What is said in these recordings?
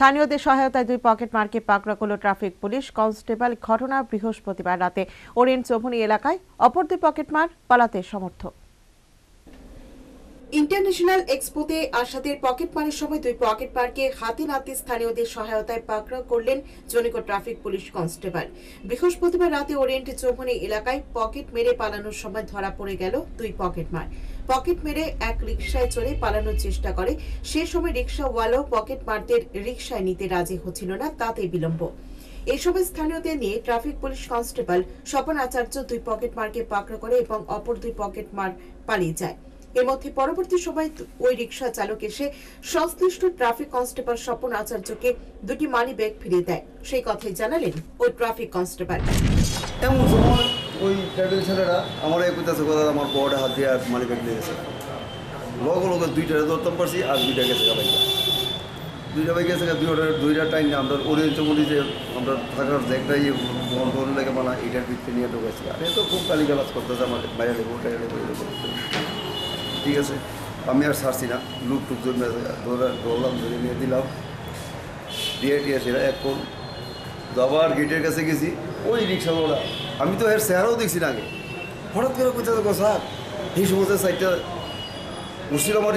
স্থানীয়দের সহায়তায় দুই পকেট মারকে পাকড়া করল ট্রাফিক পুলিশ, কনস্টেবল, ঘটনা বৃহস্পতিবার রাতে ওরেন চৌভনি এলাকায় অপর দুই পকেট মার পালাতে সমর্থ। ইন্টারন্যাশনাল এক্সপোতে আশাদের পকেট মারের সময় দুই পকেট পার্কে হাতে নাতে স্থানীয়দের সহায়তায় পাকড়াও করলেন জনিক ট্রাফিক পুলিশ কনস্টেবল। বৃহস্পতিবার রাতে ওরিয়েন্ট চৌমনি এলাকায় পকেট মেরে পালানোর সময় ধরা পড়ে গেল দুই পকেট মার। পকেট মেরে এক রিকশায় চড়ে পালানোর চেষ্টা করে। সে সময় রিকশাওয়ালাও পকেট মারদের রিকশায় নিতে রাজি হচ্ছিল না, তাতে বিলম্ব। এই সময় স্থানীয়দের নিয়ে traffic police constable Swapan Acharya দুই পকেট মারকে পাকড়া করে এবং অপর দুই পকেট মার পালিয়ে যায়। এর মধ্যে পরবর্তী সময় ওই রিকশা চালক এসে সংশ্লিষ্ট ট্রাফিক কনস্টেবল স্বপন আচার্যকে দুটি মানি ব্যাগ ফিরিয়ে দেয়। সেই কথাই জানালেন ওই ট্রাফিক কনস্টেবল। ওই ছেলেরা আমার কইতাছে কথা, আমার বড় হাত দিয়ে আর মানি ব্যাগ নিয়ে গেছে। লগে লগে দুইটা ধরতাম পারছি, আর দুইটা গেছে বাইকা দুইটা বাইক গেছে দুইটা দুইটা টাইম আমরা ওরিয়েন্ট বলি যে, আমরা থাকার যে একটা ইয়ে বানা এটার ভিত্তি নিয়ে আর তো খুব গালি গালাজ করতেছে আমার বাইরে ঠিক আছে। আমি আর ছাড়ছি না। লুক টুক জন্য দৌড়লাম ধরে নিয়ে দিলাম। দিয়ে টিয়ে সেটা এক কোন আবার গেটের কাছে গেছি, ওই রিক্সাওয়ালা। আমি তো এর চেহারাও দেখছি না আগে। হঠাৎ করে কোথাও দেখো স্যার, এই সমস্ত সাইডটা মুর্শিদ আমার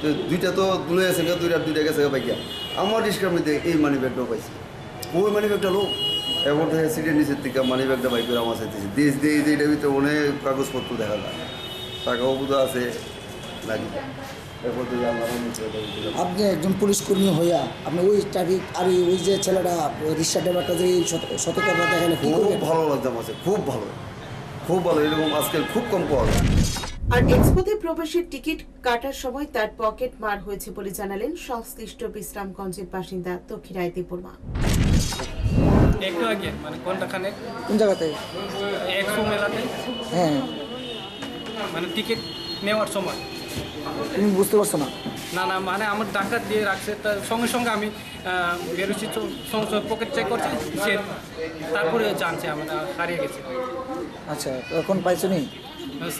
তো দুইটা তো দুলে আছে না, দুইটা দুইটা গেছে পাইয়া আমার রিক্সার মধ্যে এই মানি ব্যাগটাও পাইছি। ওই মানি ব্যাগটা লোক। এবার সিটের নিচের থেকে মানি ব্যাগটা বাইক করে আমার সাথে দেশ দিয়ে যে এটার ভিতরে অনেক কাগজপত্র দেখা যায়। টাকাও বোধ আছে নাকি আপনি একজন পুলিশ কর্মী হইয়া আপনি ওই ট্রাফিক আর ওই যে ছেলেটা রিক্সা ড্রাইভারটা যে সতর্কতা দেখালে খুব ভালো লাগছে আমার খুব ভালো। খুব ভালো এরকম আজকাল খুব কম পাওয়া যায়। আর এক্সপোতে প্রবেশের টিকিট কাটার সময় তার পকেট মার হয়েছে বলে জানালেন সংশ্লিষ্ট বিশ্রামগঞ্জের বাসিন্দা দক্ষিণায় দেববর্মা একটু আগে মানে ঘন্টাখানেক কোন জায়গাতে? একশো মেলাতে। হ্যাঁ। মানে টিকিট নেওয়ার সময়। তুমি বুঝতে পারছ না? না না মানে আমার ডাক্তার দিয়ে রাখছে তার সঙ্গে সঙ্গে আমি বেরোচ্ছি তো সঙ্গে সঙ্গে পকেট চেক করছি সে তারপরে জানছে আমার হারিয়ে গেছে। আচ্ছা এখন পাইছো নি?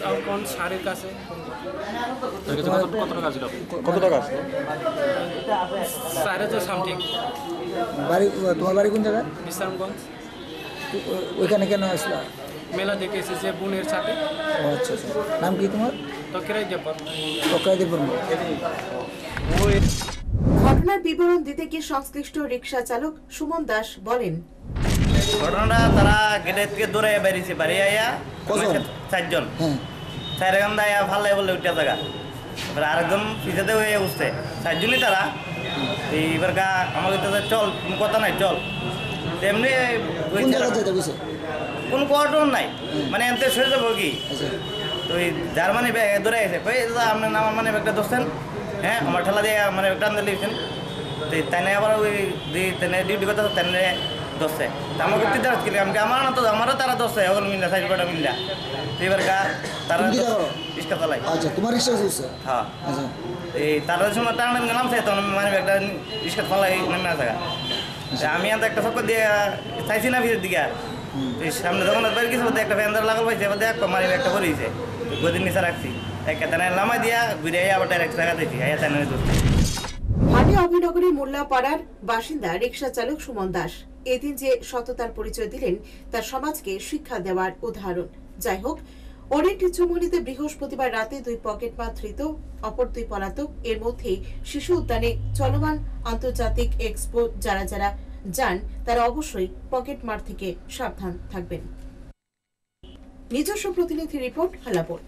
আর কোন সারের কাছে? কত টাকা সাড়ে তো সামথিং বাড়ি তোমার বাড়ি কোন জায়গায়? বিশ্রামগঞ্জ ওইখানে কেন আসলা? মেলা দেখে এসেছে বোনের সাথে। ও আচ্ছা আচ্ছা। নাম কি তোমার? তো কিরাই দেবর টকাইদের বর্মা ঘটনার বিবরণ দিতে গিয়ে সংশ্লিষ্ট রিকশা চালক সুমন দাস বলেন ঘটনাটা তারা গেটের থেকে দৌড়ে বেরিয়েছে বাড়ি আইয়া? চারজন। হ্যাঁ। চার গান্দা আইয়া ভালো বলে উঠতে জায়গা। এবার আরেকজন পিছাতে হয়ে উঠছে। চারজনই তারা। এইবার গা আমাকে তো চল কথা নাই চল। তেমনি কোন কোয়ার্টন নাই। মানে এমতে সরে যাব কি? আচ্ছা। তো ওই জার্মানি ধরে গেছে। কই দাদা আপনার নাম মানে ব্যাগটা ধরছেন? হ্যাঁ আমার ঠেলা দিয়ে মানে ব্যাগটা আনতে লিখছেন। তো তেনে আবার ওই দি তেনে ডিউটি করতে তেনে ধরছে। তো আমাকে তুই দাঁড়াচ্ছি আমি আমার না তো আমারও তারা ধরছে ওগুলো মিললা সাইড পাটা মিললা তো এবার গা তারা করো? চালাই। আচ্ছা তোমার রিক্সা বুঝছে হ্যাঁ। আচ্ছা। এই তারা সময় টান টান নামছে তখন মানে ব্যাগটা ইস্কা চালাই নেমে আসে। তো আমি একটা চক্কর দিয়ে চাইছি না ভিতর দিকে আর। এই সামনে যখন বের কিছু একটা ফ্যান লাগাল পাইছে এবার দেখ মারি একটা পরেছে গদির নিচে রাখছি। একটা দিয়া ঘুরে আবার ডাইরেক্ট অভিনগরী মোল্লাপাড়ার বাসিন্দা রিকশা চালক সুমন দাস। এদিন যে সততার পরিচয় দিলেন সমাজকে শিক্ষা দেওয়ার উদাহরণ। যাই হোক ওরিয়েন্ট চুমনিতে বৃহস্পতিবার রাতে দুই পকেট মার ধৃত, অপর দুই পলাতক। এর মধ্যেই শিশু উদ্যানে চলমান আন্তর্জাতিক এক্সপো যারা যারা যান তারা অবশ্যই পকেট মার থেকে সাবধান থাকবেন। নিজস্ব প্রতিনিধি রিপোর্ট হালাপুর।